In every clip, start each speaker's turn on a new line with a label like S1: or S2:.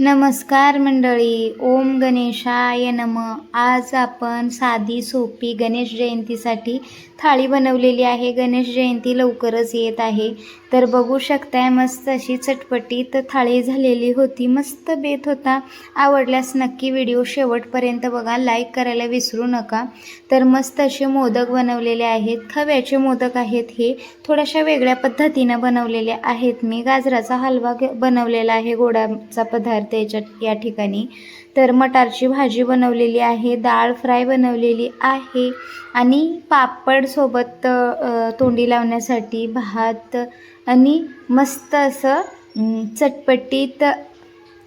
S1: नमस्कार मंडळी ओम गणेशाय नम. आज आपण साधी सोपी गणेश जयंतीसाठी थाळी बनवलेली आहे. गणेश जयंती लवकरच येत आहे. तर बघू शकताय मस्त अशी चटपटीत थाळी झालेली होती. मस्त बेत होता. आवडल्यास नक्की व्हिडिओ शेवटपर्यंत बघा. लाईक करायला विसरू नका. तर मस्त असे मोदक बनवलेले आहेत. खव्याचे मोदक आहेत हे. थोड्याशा वेगळ्या पद्धतीनं बनवलेले आहेत. मी गाजराचा हलवा बनवलेला आहे. गोडाचा पदार्थ. त्याच्या या ठिकाणी. तर मटारची भाजी बनवलेली आहे डाळ फ्राय बनवलेली आहे आणि पापडसोबत तोंडी लावण्यासाठी भात आणि मस्त असं चटपटीत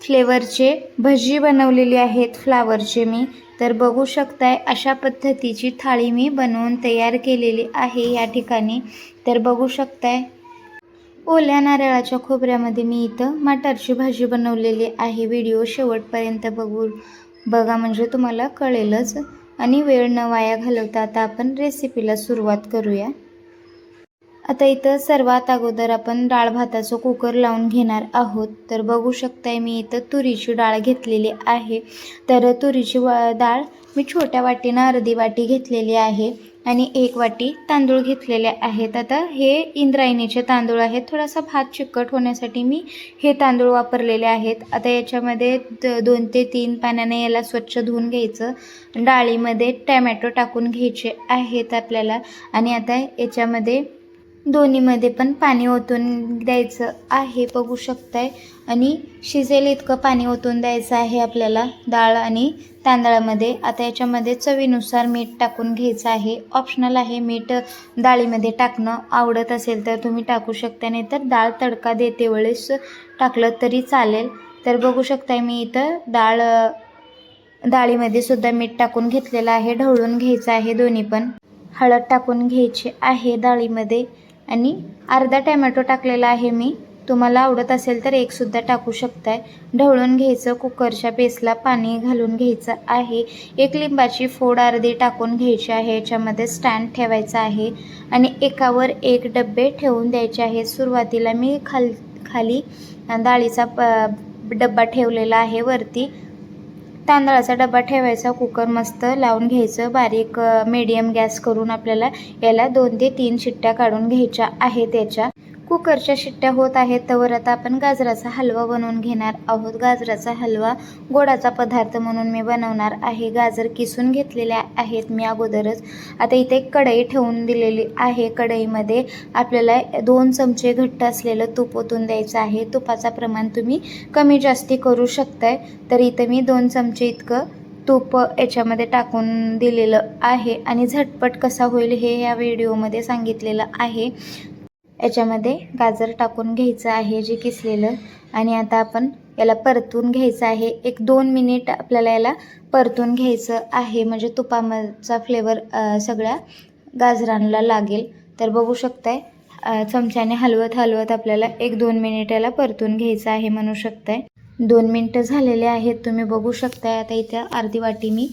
S1: फ्लेवरचे भजी बनवलेली आहेत फ्लावरचे मी. तर बघू शकताय अशा पद्धतीची थाळी मी बनवून तयार केलेली आहे या ठिकाणी. तर बघू शकताय ओल्या नारळाच्या खोबऱ्यामध्ये मी इथं मटारची भाजी बनवलेली आहे. व्हिडिओ शेवटपर्यंत बघू बघा म्हणजे तुम्हाला कळेलच. आणि वेळ न वाया घालवता आता आपण रेसिपीला सुरुवात करूया. आता इथं सर्वात अगोदर आपण डाळ भाताचं कुकर लावून घेणार आहोत. तर बघू शकताय मी इथं तुरीची डाळ घेतलेली आहे. तर तुरीची वा डाळ मी छोट्या वाटीनं अर्धी वाटी घेतलेली आहे आणि एक वाटी तांदूळ घेतलेले आहेत. आता हे इंद्रायणीचे तांदूळ आहेत. थोडासा भात चिकट होण्यासाठी मी हे तांदूळ वापरलेले आहेत. आता याच्यामध्ये द दोन ते तीन पाण्याने याला स्वच्छ धुवून घ्यायचं. डाळीमध्ये टॅमॅटो टाकून घ्यायचे आहेत आपल्याला. आणि आता याच्यामध्ये दोन्हीमध्ये पण पाणी ओतून द्यायचं आहे बघू शकताय. आणि शिजेल इतकं पाणी ओतून द्यायचं आहे आपल्याला डाळ आणि तांदळामध्ये. आता याच्यामध्ये चवीनुसार मीठ टाकून घ्यायचं आहे. ऑप्शनल आहे मीठ डाळीमध्ये टाकणं. आवडत असेल तर तुम्ही टाकू शकता नाही तर डाळ तडका देते वेळेस टाकलं तरी चालेल. तर बघू शकताय मी इथं डाळ डाळीमध्ये सुद्धा मीठ टाकून घेतलेलं आहे. ढवळून घ्यायचं आहे दोन्ही पण. हळद टाकून घ्यायची आहे डाळीमध्ये. आणि अर्धा टॅमॅटो टाकलेला आहे मी. तुम्हाला आवडत असेल तर एकसुद्धा टाकू शकताय. ढवळून घ्यायचं कुकरच्या बेसला पाणी घालून घ्यायचं आहे. एक लिंबाची फोड अर्धी टाकून घ्यायची आहे. याच्यामध्ये स्टँड ठेवायचा आहे. आणि एकावर एक डब्बे ठेवून द्यायचे आहेत सुरुवातीला मी खाल खाली डाळीचा प डब्बा ठेवलेला आहे वरती. तांदळाचा डबा ठेवायचा कुकर मस्त लावून घ्यायचं बारीक मीडियम गॅस करून आपल्याला याला दोन ते तीन शिट्ट्या काढून घ्यायच्या आहेत त्याच्या. कुकरच्या शिट्ट्या होत आहेत. तवर आता आपण गाजराचा हलवा बनवून घेणार आहोत. गाजराचा हलवा गोडाचा पदार्थ म्हणून मी बनवणार आहे. गाजर किसून घेतलेले आहेत मी अगोदरच. आता इथे एक कढई ठेवून दिलेली आहे. कढईमध्ये आपल्याला दोन चमचे घट्ट असलेलं तूप ओतून द्यायचं आहे. तुपाचा प्रमाण तुम्ही कमी जास्ती करू शकताय. तर इथं मी दोन चमचे इतकं तूप याच्यामध्ये टाकून दिलेलं आहे. आणि झटपट कसा होईल हे या व्हिडिओमध्ये सांगितलेलं आहे. याच्यामध्ये गाजर टाकून घ्यायचं आहे जे किसलेलं. आणि आता आपण याला परतून घ्यायचं आहे. एक दोन मिनिट आपल्याला याला परतून घ्यायचं आहे. म्हणजे तुपाचा फ्लेवर सगळ्या गाजरांना लागेल. तर बघू शकताय चमच्याने हलवत हलवत आपल्याला एक दोन मिनिट याला परतून घ्यायचं आहे म्हणू शकताय. दोन मिनटं झालेले आहेत. तुम्ही बघू शकताय आता इथे अर्धी वाटी मी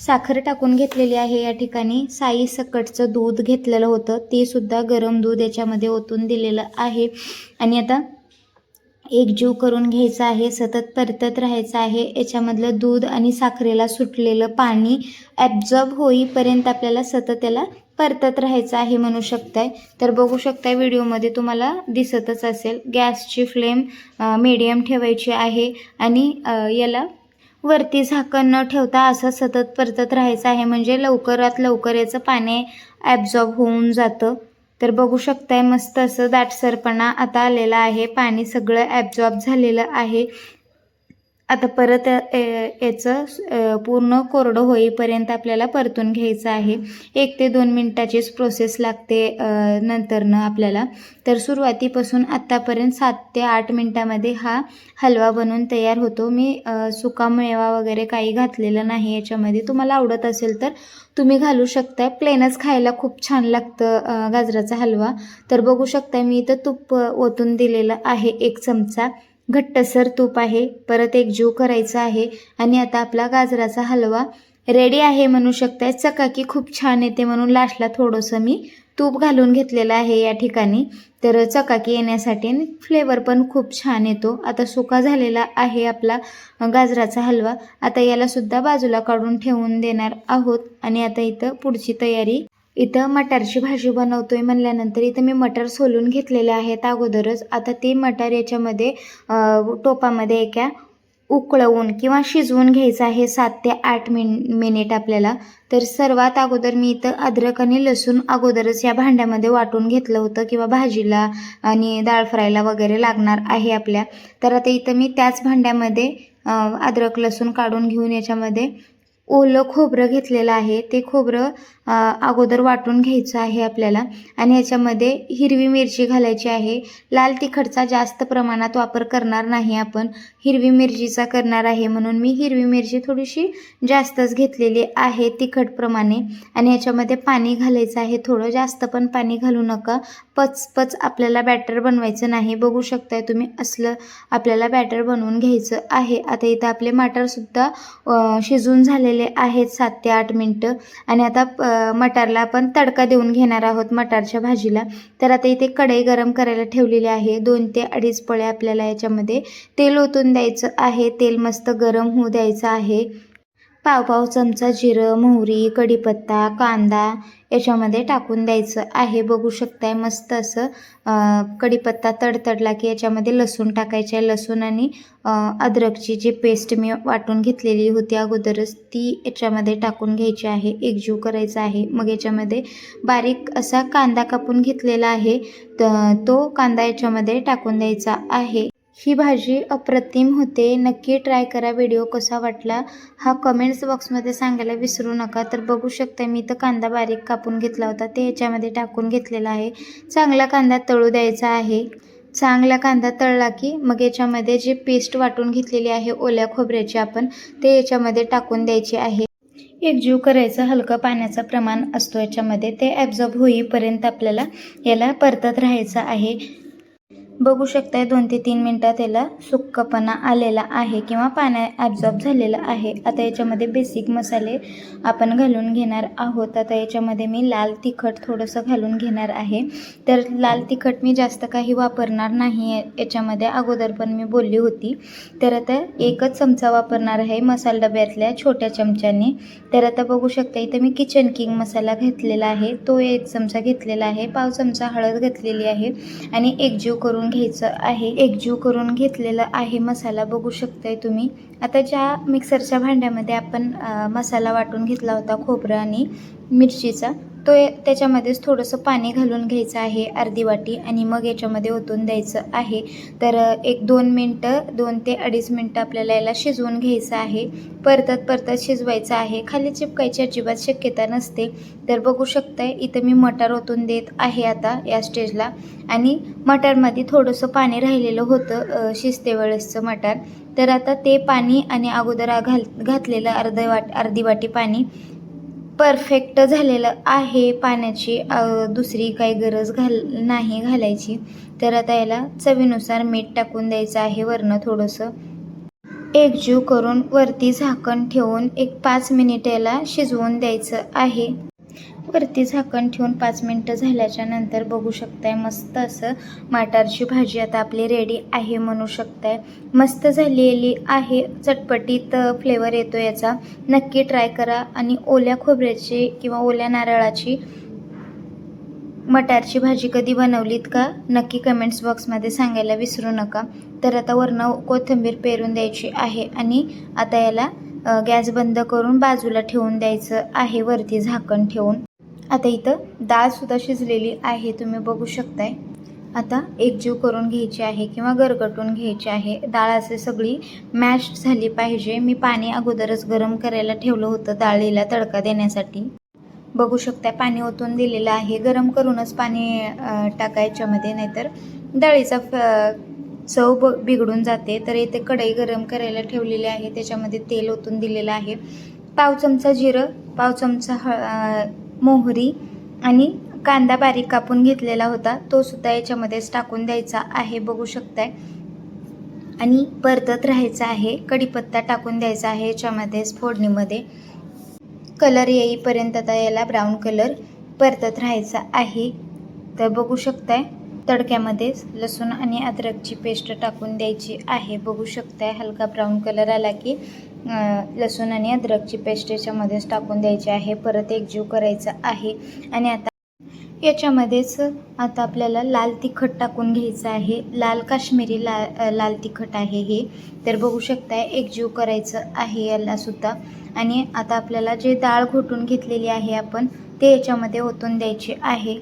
S1: साखर टाकून घेतलेली आहे. या ठिकाणी साई सकटचं दूध घेतलेलं होतं. ते सुद्धा गरम दूध याच्यामध्ये ओतून दिलेलं आहे. आणि आता एकजीव करून घ्यायचं आहे. सतत परतत राहायचं आहे. याच्यामधलं दूध आणि साखरेला सुटलेलं पाणी ॲब्झॉर्ब होईपर्यंत आपल्याला सतत याला परतत राहायचं आहे म्हणू शकताय. तर बघू शकताय व्हिडिओमध्ये तुम्हाला दिसतच असेल. गॅसची फ्लेम मीडियम ठेवायची आहे. आणि याला वरती झाकण न ठेवता असं सतत परतत राहायचं आहे. म्हणजे लवकरात लवकर याचं पाणी ॲब्झॉर्ब होऊन जातं. तर बघू शकताय मस्त असं दाटसरपणा आता आलेला आहे. पाणी सगळं ॲब्झॉर्ब झालेलं आहे. आता परत याचं पूर्ण कोरडं होईपर्यंत आपल्याला परतून घ्यायचं आहे. एक ते दोन मिनटाचीच प्रोसेस लागते नंतरनं आपल्याला. तर सुरुवातीपासून आत्तापर्यंत सात ते आठ मिनटामध्ये हा हलवा बनवून तयार होतो. मी सुका मेवा वगैरे काही घातलेलं नाही याच्यामध्ये. तुम्हाला आवडत असेल तर तुम्ही घालू शकता. प्लेनच खायला खूप छान लागतं गाजराचा हलवा. तर बघू शकता मी इथं तूप ओतून दिलेलं आहे एक चमचा. घट्टसर तूप आहे परत एक जीव करायचा आहे आणि आता आपला गाजराचा हलवा रेडी आहे म्हणू शकताय. चकाकी खूप छान येते म्हणून लास्टला थोडंसं मी तूप घालून घेतलेलं आहे या ठिकाणी. तर चकाकी येण्यासाठी आणि फ्लेवर पण खूप छान येतो. आता सुका झालेला आहे आपला गाजराचा हलवा. आता याला सुद्धा बाजूला काढून ठेवून देणार आहोत. आणि आता इथं पुढची तयारी इथं मटारची भाजी बनवतोय म्हणल्यानंतर इथं मी मटर सोलून घेतलेले आहेत अगोदरच. आता ते मटार याच्यामध्ये टोपामध्ये एका उकळवून किंवा शिजवून घ्यायचं आहे सात ते आठ मिन मिनिट आपल्याला. तर सर्वात अगोदर मी इथं अद्रक आणि लसूण अगोदरच या भांड्यामध्ये वाटून घेतलं होतं किंवा भाजीला आणि डाळ फ्रायला वगैरे लागणार आहे आपल्या. तर आता इथं मी त्याच भांड्यामध्ये अद्रक लसूण काढून घेऊन याच्यामध्ये ओलं खोबरं घेतलेलं आहे. ते खोबरं अगोदर वाटून घ्यायचं आहे आपल्याला. आणि याच्यामध्ये हिरवी मिरची घालायची आहे. लाल तिखटचा जास्त प्रमाणात वापर करणार नाही आपण. हिरवी मिरचीचा करणार आहे म्हणून मी हिरवी मिरची थोडीशी जास्तच घेतलेली आहे तिखटप्रमाणे. आणि याच्यामध्ये पाणी घालायचं आहे. थोडं जास्त पण पाणी घालू नका. पच पच आपल्याला बॅटर बनवायचं नाही. बघू शकताय तुम्ही असलं आपल्याला बॅटर बनवून घ्यायचं आहे. आता इथं आपले मटरसुद्धा शिजून झालेले आहेत सात ते आठ मिनटं. आणि आता मटारला आपण तडका देऊन घेणार आहोत मटारच्या भाजीला. तर आता इथे कढई गरम करायला ठेवलेली आहे. दोन ते अडीच पळे आपल्याला याच्यामध्ये तेल ओतून द्यायचं आहे. तेल मस्त गरम होऊ द्यायचं आहे. पाव पाव चमचा जिरं मोहरी कढीपत्ता कांदा याच्यामध्ये टाकून द्यायचं आहे. बघू शकताय मस्त असं कढीपत्ता तडतडला की याच्यामध्ये लसूण टाकायचं आहे. लसूण आणि अद्रकची जी पेस्ट मी वाटून घेतलेली होती अगोदरच ती याच्यामध्ये टाकून घ्यायची आहे. एकजीव करायचा आहे. मग याच्यामध्ये बारीक असा कांदा कापून घेतलेला आहे. तो कांदा याच्यामध्ये टाकून द्यायचा आहे. ही भाजी अप्रतिम होते. नक्की ट्राय करा. व्हिडिओ कसा वाटला हा कमेंट्स बॉक्समध्ये सांगायला विसरू नका. तर बघू शकता मी तर कांदा बारीक कापून घेतला होता. ते याच्यामध्ये टाकून घेतलेला आहे. चांगला कांदा तळू द्यायचा आहे. चांगला कांदा तळला की मग याच्यामध्ये जी पेस्ट वाटून घेतलेली आहे ओल्या खोबऱ्याची आपण ते याच्यामध्ये टाकून द्यायचे आहे. एकजीव करायचं हलकं पाण्याचं प्रमाण असतो याच्यामध्ये. ते ॲब्झॉर्ब होईपर्यंत आपल्याला याला परतत राहायचं आहे. बघू शकताय दोन ते तीन मिनटात याला सुक्कपणा आलेला आहे किंवा पाण्या ॲब्झॉर्ब झालेला आहे. आता याच्यामध्ये बेसिक मसाले आपण घालून घेणार आहोत. आता याच्यामध्ये मी लाल तिखट थोडंसं घालून घेणार आहे. तर लाल तिखट मी जास्त काही वापरणार नाही याच्यामध्ये अगोदर पण मी बोलली होती. तर आता एकच चमचा वापरणार आहे मसाला डब्यातल्या छोट्या चमच्याने. तर आता बघू शकता इथं मी किचन किंग मसाला घेतलेला आहे. तो एक चमचा घेतलेला आहे. पाव चमचा हळद घेतलेली आहे. आणि एकजीव करून घ्यायचं आहे. एकजीव करून घेतलेला आहे मसाला बघू शकताय तुम्ही. आता ज्या मिक्सरच्या भांड्यामध्ये आपण मसाला वाटून घेतला होता खोबरं आणि मिरचीचा तो त्याच्यामध्येच थोडंसं पाणी घालून घ्यायचं आहे अर्धी वाटी आणि मग याच्यामध्ये ओतून द्यायचं आहे. तर एक दोन मिनटं दोन ते अडीच मिनटं आपल्याला याला शिजवून घ्यायचं आहे. परतत परतत शिजवायचं आहे. खाली चिपकायची अजिबात शक्यता नसते. तर बघू शकताय इथं मी मटार ओतून देत आहे आता या स्टेजला. आणि मटारमध्ये थोडंसं पाणी राहिलेलं होतं अ, शिजते वेळेसचं मटार. तर आता ते पाणी आणि अगोदर घाल घातलेलं अर्ध वाट अर्धी वाटी पाणी परफेक्ट झालेलं आहे पाण्याची. दुसरी काही गरज घाल नाही घालायची. तर आता याला चवीनुसार मीठ टाकून द्यायचं आहे. वरनं थोडंसं एकजीव करून वरती झाकण ठेवून एक पाच मिनिट याला शिजवून द्यायचं आहे. वरती झाकण ठेवून पाच मिनटं झाल्याच्यानंतर बघू शकताय मस्त असं मटारची भाजी आता आपली रेडी आहे म्हणू शकताय. मस्त झालेली आहे चटपटीत फ्लेवर येतो याचा. नक्की ट्राय करा आणि ओल्या खोबऱ्याची किंवा ओल्या नारळाची मटारची भाजी कधी बनवलीत का नक्की कमेंट्स बॉक्समध्ये सांगायला विसरू नका. तर आता वरनं कोथिंबीर पेरून द्यायची आहे आणि आता याला गॅस बंद करून बाजूला ठेवून द्यायचं आहे वरती झाकण ठेवून. आता इथं डाळसुद्धा शिजलेली आहे तुम्ही बघू शकताय. आता एकजीव करून घ्यायची आहे किंवा गरगटून घ्यायची आहे. डाळ असे सगळी मॅश झाली पाहिजे. मी पाणी अगोदरच गरम करायला ठेवलं होतं डाळीला तडका देण्यासाठी. बघू शकता पाणी ओतून दिलेलं आहे. गरम करूनच पाणी टाकायच्यामध्ये नाहीतर डाळीचा फ चव ब बिघडून जाते. तर इथे कढई गरम करायला ठेवलेली आहे. त्याच्यामध्ये तेल ओतून दिलेलं आहे. पाव चमचा जिरं पाव चमचा हळ मोहरी आणि कांदा बारीक कापून घेतलेला होता. तो सुद्धा याच्यामध्येच टाकून द्यायचा आहे बघू शकताय. आणि परतत राहायचं आहे कढीपत्ता टाकून द्यायचा आहे याच्यामध्येच फोडणीमध्ये. कलर येईपर्यंत आता याला ब्राऊन कलर परतत राहायचा आहे. तर बघू शकताय तडक्यामध्येच लसूण आणि अद्रकची पेस्ट टाकून द्यायची आहे. बघू शकताय हलका ब्राऊन कलर आला की लसूण आणि अद्रकची पेस्ट याच्यामध्येच टाकून द्यायची आहे. परत एकजीव करायचं आहे. आणि आता याच्यामध्येच आता आपल्याला लाल तिखट टाकून घ्यायचं आहे. लाल काश्मीरी ला लाल तिखट आहे हे. तर बघू शकताय एकजीव करायचं आहे यालासुद्धा आणि आता आपल्याला जे डाळ घोटून घेतलेली आहे आपण ते याच्यामध्ये ओतून द्यायची आहे.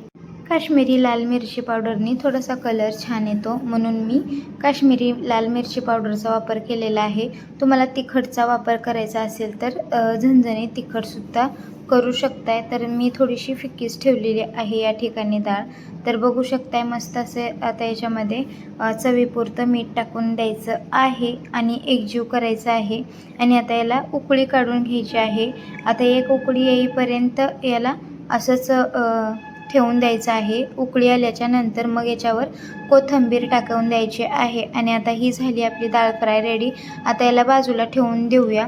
S1: काश्मीरी लाल मिरची पावडरनी थोडासा कलर छान येतो. म्हणून मी काश्मीरी लाल मिरची पावडरचा वापर केलेला आहे. तुम्हाला तिखटचा वापर करायचा असेल तर अ, तिखटसुद्धा करू शकताय. तर मी थोडीशी फिक्कीच ठेवलेली आहे या ठिकाणी डाळ. तर बघू शकताय मस्त असे आता याच्यामध्ये चवीपुरतं मीठ टाकून द्यायचं आहे आणि एकजीव करायचं आहे. आणि आता याला उकळी काढून घ्यायची आहे. आता एक उकळी येईपर्यंत याला असंच ठेवून द्यायचं आहे. उकळी आल्याच्यानंतर मग याच्यावर कोथिंबीर टाकवून द्यायची आहे. आणि आता ही झाली आपली डाळ फ्राय रेडी आता याला बाजूला ठेवून देऊया.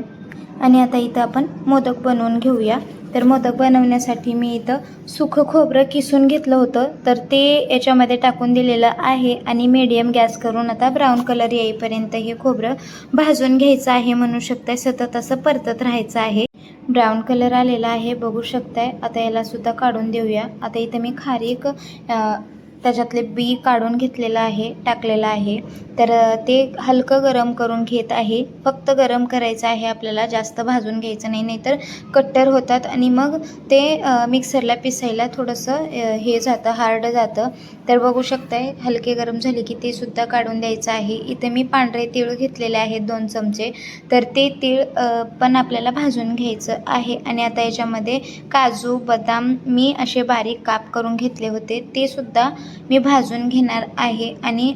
S1: आणि आता इथं आपण मोदक बनवून घेऊया. तर मोदक बनवण्यासाठी मी इथं सुखं खोबरं किसून घेतलं होतं. तर ते याच्यामध्ये टाकून दिलेलं आहे आणि मीडियम गॅस करून आता ब्राऊन कलर येईपर्यंत हे खोबरं भाजून घ्यायचं आहे म्हणू शकताय. सतत असं परतत राहायचं आहे. ब्राऊन कलर आलेला आहे बघू शकताय. आता याला सुद्धा काढून देऊया. आता इथं मी खारीक त्याच्यातले बी काढून घेतलेलं आहे टाकलेलं आहे. तर ते हलकं गरम करून घेत आहे. फक्त गरम करायचं आहे आपल्याला जास्त भाजून घ्यायचं नाही नाहीतर कट्टर होतात आणि मग ते मिक्सरला पिसायला थोडंसं हे जातं हार्ड जातं. तर बघू शकताय हलके गरम झाले की ते सुद्धा काढून द्यायचं आहे. इथे मी पांढरे तीळ घेतलेले आहेत दोन चमचे. तर ते तीळ पण आपल्याला भाजून घ्यायचं आहे. आणि आता याच्यामध्ये काजू बदाम मी असे बारीक काप करून घेतले होते. ते सुद्धा मी भाजून घेणार आहे आणि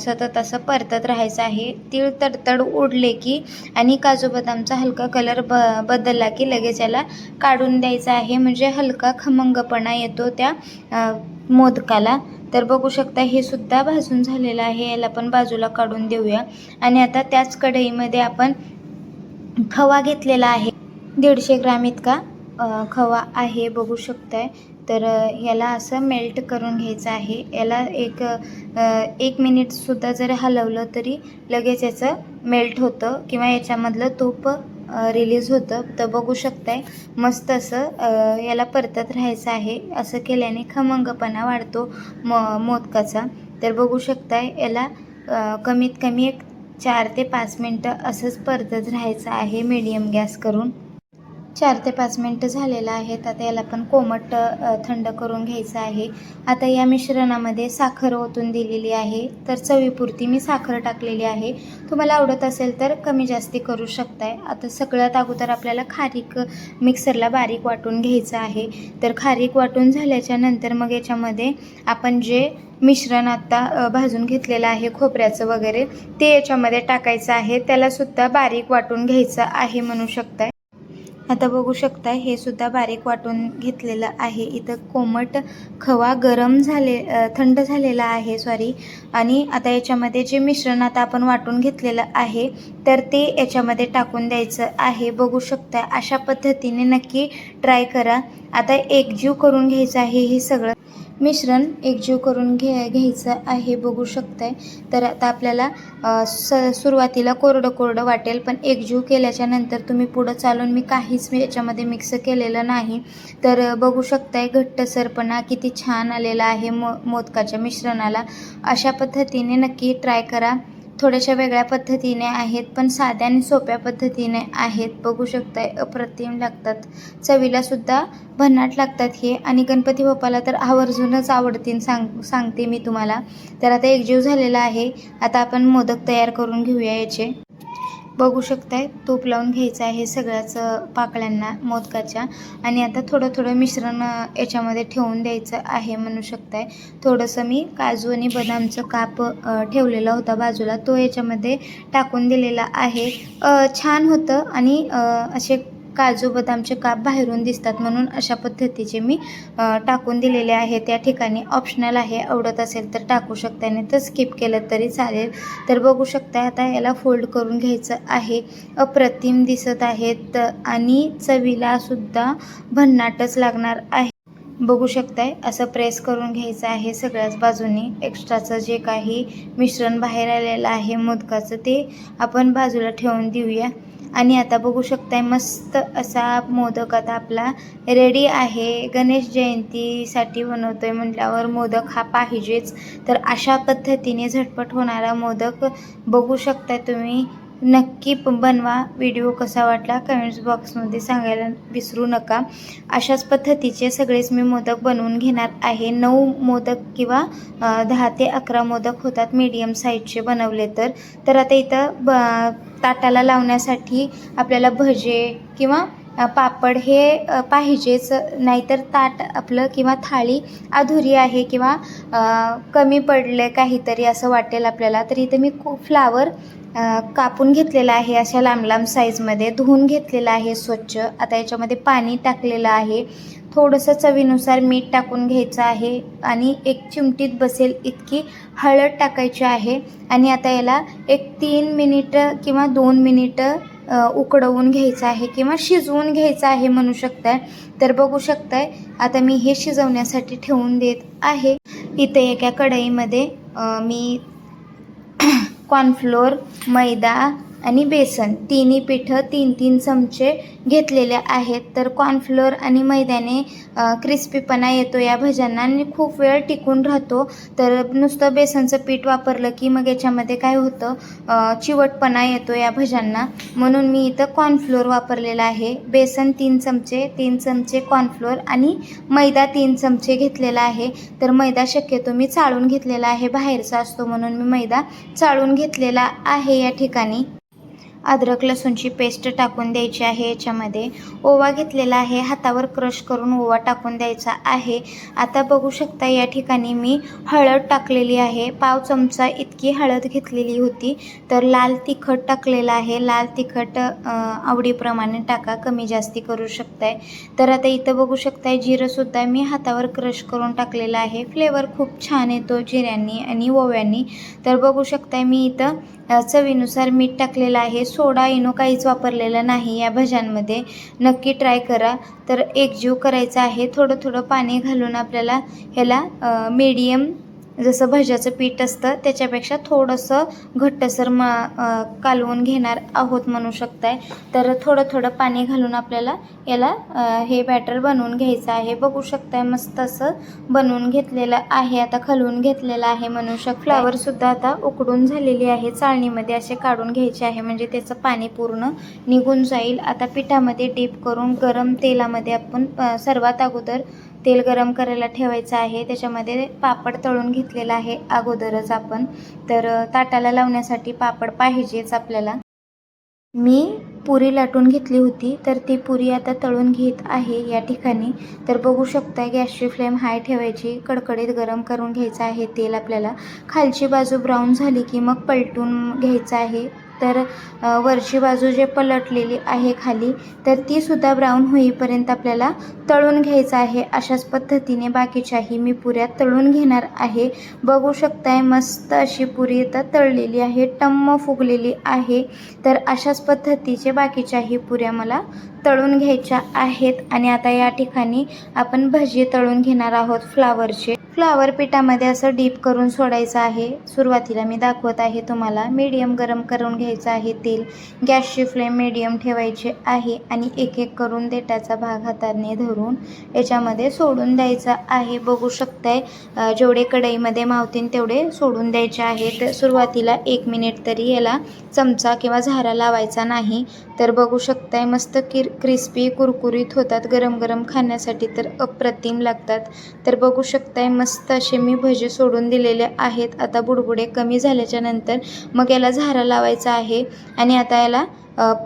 S1: सतत असं परतत राहायचं आहे. तीळ तडतड उडले की आणि काजू बदामचा हलका कलर ब बदलला की लगेच याला काढून द्यायचा आहे. म्हणजे हलका खमंगपणा येतो त्या मोदकाला. तर बघू शकता हे सुद्धा भाजून झालेलं आहे. याला पण बाजूला काढून देऊया. आणि आता त्याच कढईमध्ये आपण खवा घेतलेला आहे. दीडशे ग्राम इतका खवा आहे. बघू शकताय. तर याला असं मेल्ट करून घ्यायचं आहे. याला एक एक मिनिटसुद्धा जर हलवलं तरी लगेच याचं मेल्ट होतं किंवा याच्यामधलं तूप रिलीज होतं. तर बघू शकताय मस्त असं याला परतत राहायचं आहे. असं केल्याने खमंगपणा वाढतो म मोदकाचा. तर बघू शकताय याला कमीत कमी एक चार ते पाच मिनटं असंच परतत राहायचं आहे मीडियम गॅस करून. चार ते पाच मिनटं झालेलं आहेत. आता याला पण कोमट थंड करून घ्यायचं आहे. आता या मिश्रणामध्ये साखर ओतून दिलेली आहे. तर चवीपुरती मी साखर टाकलेली आहे. तुम्हाला आवडत असेल तर कमी जास्ती करू शकताय. आता सगळ्यात अगोदर आपल्याला खारीक मिक्सरला बारीक वाटून घ्यायचं आहे. तर खारीक वाटून झाल्याच्यानंतर मग याच्यामध्ये आपण जे मिश्रण आत्ता भाजून घेतलेलं आहे खोबऱ्याचं वगैरे ते याच्यामध्ये टाकायचं आहे. त्यालासुद्धा बारीक वाटून घ्यायचं आहे म्हणू शकताय. आता बघू शकताय हे सुद्धा बारीक वाटून घेतलेलं आहे. इथं कोमट खवा गरम झाले थंड झालेला आहे सॉरी आणि आता याच्यामध्ये जे मिश्रण आता आपण वाटून घेतलेलं आहे तर ते याच्यामध्ये टाकून द्यायचं आहे. बघू शकताय अशा पद्धतीने नक्की ट्राय करा. आता एकजीव करून घ्यायचं आहे हे सगळं. मिश्रण एकजीव करून घे घ्यायचं आहे बघू शकताय. तर आता आपल्याला स सुरुवातीला कोरडं कोरडं वाटेल पण एकजीव केल्याच्यानंतर तुम्ही पुढं चालून मी काहीच मी याच्यामध्ये मिक्स केलेलं नाही. तर बघू शकताय घट्टसरपणा किती छान आलेला आहे मो मोदकाच्या मिश्रणाला. अशा पद्धतीने नक्की ट्राय करा. थोड्याशा वेगळ्या पद्धतीने आहेत पण साध्या आणि सोप्या पद्धतीने आहेत. बघू शकताय अप्रतिम लागतात. चवीलासुद्धा भन्नाट लागतात हे. आणि गणपती बाप्पाला तर आवर्जूनच आवडतील सांग सांगते मी तुम्हाला. तर आता एकजीव झालेला आहे. आता आपण मोदक तयार करून घेऊया याचे. बघू शकताय. तूप लावून घ्यायचं आहे सगळ्याच पाकळ्यांना मोदकाच्या. आणि आता थोडं थोडं मिश्रण याच्यामध्ये ठेवून द्यायचं आहे म्हणू शकताय. थोडंसं मी काजू आणि बदामचं काप ठेवलेला होता बाजूला. तो याच्यामध्ये टाकून दिलेला आहे. छान होतं आणि असे काजू बदामचे काप बाहेरून दिसतात म्हणून अशा पद्धतीचे मी टाकून दिलेले आहे. त्या ठिकाणी ऑप्शनल आहे. आवडत असेल तर टाकू शकता नाही तर स्किप केलं तरी चालेल. तर बघू शकता आता याला फोल्ड करून घ्यायचं आहे. अप्रतिम दिसत आहेत आणि चवीला सुद्धा भन्नाटच लागणार आहे. बघू शकताय असं प्रेस करून घ्यायचं आहे सगळ्याच बाजूनी. एक्स्ट्राचं जे काही मिश्रण बाहेर आलेलं आहे मोदकाचं ते आपण बाजूला ठेवून देऊया. आणि आता बघू शकताय मस्त असा मोदक आता आपला रेडी आहे. गणेश जयंतीसाठी बनवतोय म्हटल्यावर मोदक हा पाहिजेच. तर अशा पद्धतीने झटपट होणारा मोदक बघू शकताय तुम्ही. नक्की बनवा. व्हिडिओ कसा वाटला कमेंट्स बॉक्समध्ये सांगायला विसरू नका. अशाच पद्धतीचे सगळेच मी मोदक बनवून घेणार आहे. नऊ मोदक किंवा दहा ते अकरा मोदक होतात मीडियम साईजचे बनवले तर. तर आता इथं ब ताटाला लावण्यासाठी आपल्याला भजे किंवा पापड हे पाहिजेच. नाहीतर ताट आपलं किंवा थाळी अधुरी आहे किंवा कमी पडले काहीतरी असं वाटेल आपल्याला. तर इथं मी खूप फ्लावर कापून घेतलेला आहे अशा लांब लांब साईजमध्ये धुवून घेतलेला आहे स्वच्छ. आता याच्यामध्ये पाणी टाकलेलं आहे. थोडंसं चवीनुसार मीठ टाकून घ्यायचं आहे आणि एक चिमटीत बसेल इतकी हळद टाकायची आहे आणि आता याला एक तीन मिनिटं किंवा दोन मिनिटं उकडवून घ्यायचं आहे किंवा शिजवून घ्यायचं आहे म्हणू शकताय. तर बघू शकताय आता मी हे शिजवण्यासाठी ठेवून देत आहे. इथे एका कढईमध्ये मी कॉर्नफ्लोअर मैदा आणि बेसन तिन्ही पिठं तीन तीन चमचे घेतलेले आहेत. तर कॉर्नफ्लोअर आणि मैद्याने क्रिस्पीपणा येतो या भज्यांना आणि खूप वेळ टिकून राहतो. तर नुसतं बेसनचं पीठ वापरलं की मग याच्यामध्ये काय होतं? चिवटपणा येतो या भज्यांना. म्हणून मी इथं कॉर्नफ्लोअर वापरलेला आहे. बेसन तीन चमचे तीन चमचे कॉर्नफ्लोअर आणि मैदा तीन चमचे घेतलेला आहे. तर मैदा शक्यतो मी चाळून घेतलेला आहे. बाहेरचा असतो म्हणून मी मैदा चाळून घेतलेला आहे या ठिकाणी. अद्रक लसूणची पेस्ट टाकून द्यायची आहे याच्यामध्ये. ओवा घेतलेला आहे. हातावर क्रश करून ओवा टाकून द्यायचा आहे. आता बघू शकता या ठिकाणी मी हळद टाकलेली आहे. पाव चमचा इतकी हळद घेतलेली होती तर लाल तिखट टाकलेलं आहे. लाल तिखट आवडीप्रमाणे टाका. कमी जास्ती करू शकताय. तर आता इथं बघू शकताय जिरंसुद्धा मी हातावर क्रश करून टाकलेलं आहे. फ्लेवर खूप छान येतो जिऱ्यांनी आणि ओव्यांनी. तर बघू शकताय मी इथं चवीनुसार मीठ टाकलेलं आहे. सोडा इनो काहीच वापरलेलं नाही या भज्यांमध्ये. नक्की ट्राय करा. तर एकजीव करायचा आहे. थोडं थोडं पाणी घालून आपल्याला ह्याला मीडियम जसं भज्याचं पीठ असतं त्याच्यापेक्षा थोडंसं घट्टसर म कालवून घेणार आहोत म्हणू शकताय. तर थोडं थोडं पाणी घालून आपल्याला याला हे बॅटर बनवून घ्यायचं आहे. बघू शकताय मस्त असं बनवून घेतलेलं आहे आता खलवून घेतलेलं आहे म्हणू शक फ्लावरसुद्धा आता उकडून झालेली आहे चाळणीमध्ये असे काढून घ्यायचे आहे म्हणजे त्याचं पाणी पूर्ण निघून जाईल. आता पिठामध्ये डीप करून गरम तेलामध्ये आपण सर्वात अगोदर तेल गरम करायला ठेवायचं आहे. त्याच्यामध्ये पापड तळून घेतलेला आहे अगोदरच आपण. तर ताटाला लावण्यासाठी पापड पाहिजेच आपल्याला. मी पुरी लाटून घेतली होती तर ती पुरी आता तळून घेत आहे या ठिकाणी. तर बघू शकता गॅसची फ्लेम हाय ठेवायची कडकडीत गरम करून घ्यायचं आहे तेल आपल्याला. खालची बाजू ब्राऊन झाली की मग पलटून घ्यायचं आहे. तर वरची बाजू जे पलटलेली आहे खाली तर ती सुद्धा ब्राऊन होईपर्यंत आपल्याला तळून घ्यायचं आहे. अशाच पद्धतीने बाकीच्याही मी पुऱ्या तळून घेणार आहे. बघू शकताय मस्त अशी पुरी इथं तळलेली आहे टम्म फुगलेली आहे. तर अशाच पद्धतीचे बाकीच्याही पुऱ्या मला तळून घ्यायच्या आहेत. आणि आता या ठिकाणी आपण भजी तळून घेणार आहोत फ्लावरचे फ्लावर पिठामध्ये असं डीप करून सोडायचं आहे. सुरुवातीला मी दाखवत आहे तुम्हाला मीडियम गरम करून घ्यायचं आहे तेल. गॅसची फ्लेम मीडियम ठेवायची आहे आणि एक एक करून देठाचा भाग हाताने धरून याच्यामध्ये सोडून द्यायचा आहे. बघू शकताय जेवढे कढईमध्ये मावतीन तेवढे सोडून द्यायचे आहेत. सुरुवातीला एक मिनिट तरी याला चमचा किंवा झारा लावायचा नाही. तर बघू शकताय मस्त किर क्रिस्पी कुरकुरीत होतात. गरम गरम खाण्यासाठी तर अप्रतिम लागतात. तर बघू शकताय मस्त असे मी भजे सोडून दिलेले आहेत. आता बुडबुडे कमी झाल्याच्यानंतर मग याला झारा लावायचा आहे आणि आता याला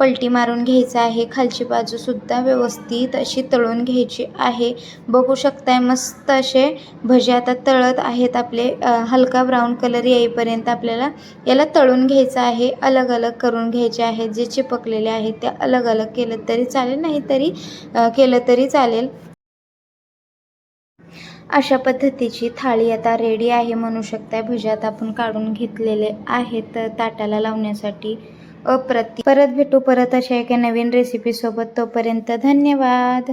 S1: पलटी मारून घ्यायचं आहे. खालची बाजूसुद्धा व्यवस्थित अशी तळून घ्यायची आहे. बघू शकताय मस्त असे भजे आता तळत आहेत आपले हलका ब्राऊन कलर येईपर्यंत आपल्याला याला तळून घ्यायचं आहे. अलग अलग करून घ्यायचे आहेत. जे चिपकलेले आहेत ते अलग अलग केलं तरी चालेल नाही तरी केलं तरी चालेल. अशा पद्धतीची थाळी आता रेडी आहे म्हणू शकताय. भज्यात आपण काढून घेतलेले आहेत ताटाला लावण्यासाठी अप्रति परत भेटू परत अशा एका नवीन रेसिपीसोबत तोपर्यंत धन्यवाद.